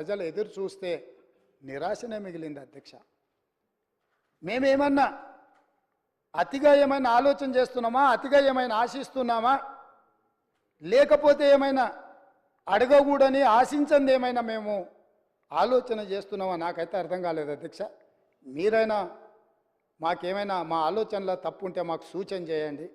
ప్రజలు ఎదురు చూస్తే నిరాశనే మిగిలింది అధ్యక్ష. మేమేమన్నా అతిగా ఏమైనా ఆలోచన చేస్తున్నామా? అతిగా ఏమైనా ఆశిస్తున్నామా? లేకపోతే ఏమైనా అడగకూడని ఆశించింది ఏమైనా మేము ఆలోచన చేస్తున్నామా? నాకైతే అర్థం కాలేదు అధ్యక్ష. మీరైనా మాకేమైనా మా ఆలోచనలో తప్పు ఉంటే మాకు సూచన చేయండి.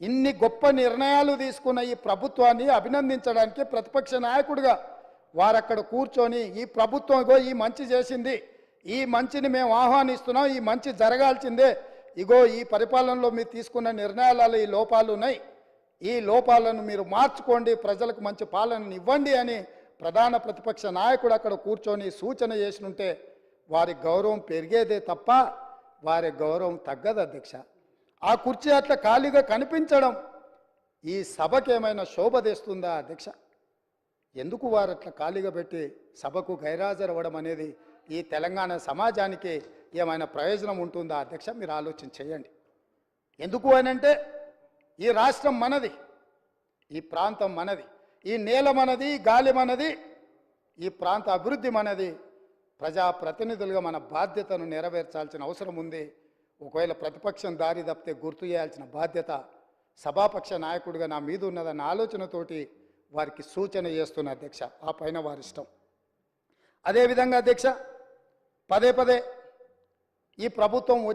ఇన్ని గొప్ప నిర్ణయాలు తీసుకున్న ఈ ప్రభుత్వాన్ని అభినందించడానికి ప్రతిపక్ష నాయకుడిగా వారు అక్కడ కూర్చొని ఈ ప్రభుత్వం ఇగో ఈ మంచి చేసింది. ఈ మంచిని మేము ఆహ్వానిస్తున్నాం. ఈ మంచి జరగాల్సిందే. ఇగో ఈ పరిపాలనలో మీరు తీసుకున్న నిర్ణయాలలో ఈ లోపాలు ఉన్నాయి. ఈ లోపాలను మీరు మార్చుకోండి. ప్రజలకు మంచి పాలనను ఇవ్వండి అని ప్రధాన ప్రతిపక్ష నాయకుడు అక్కడ కూర్చొని సూచన చేసినుంటే వారి గౌరవం పెరిగేదే తప్ప వారి గౌరవం తగ్గదు అధ్యక్ష. ఆ కుర్చీ అట్లా ఖాళీగా కనిపించడం ఈ సభకేమైనా శోభ తెస్తుందా అధ్యక్ష? ఎందుకు వారు అట్లా ఖాళీగా పెట్టి సభకు గైరాజరవ్వడం అనేది ఈ తెలంగాణ సమాజానికి ఏమైనా ప్రయోజనం ఉంటుందా అధ్యక్ష? మీరు ఆలోచన చేయండి. ఎందుకు అనంటే ఈ రాష్ట్రం మనది ఈ ప్రాంతం మనది ఈ నేల మనది గాలి మనది ఈ ప్రాంత అభివృద్ధి మనది. ప్రజాప్రతినిధులుగా మన బాధ్యతను నెరవేర్చాల్సిన అవసరం ఉంది. ఒకవేళ ప్రతిపక్షం దారి తప్పితే గుర్తు చేయాల్సిన బాధ్యత సభాపక్ష నాయకుడిగా నా మీద ఉన్నదన్న ఆలోచనతోటి వారికి సూచన చేస్తున్న అధ్యక్ష ఆ పైన వారి ఇష్టం. అదేవిధంగా అధ్యక్ష పదే పదే ఈ ప్రభుత్వం వచ్చి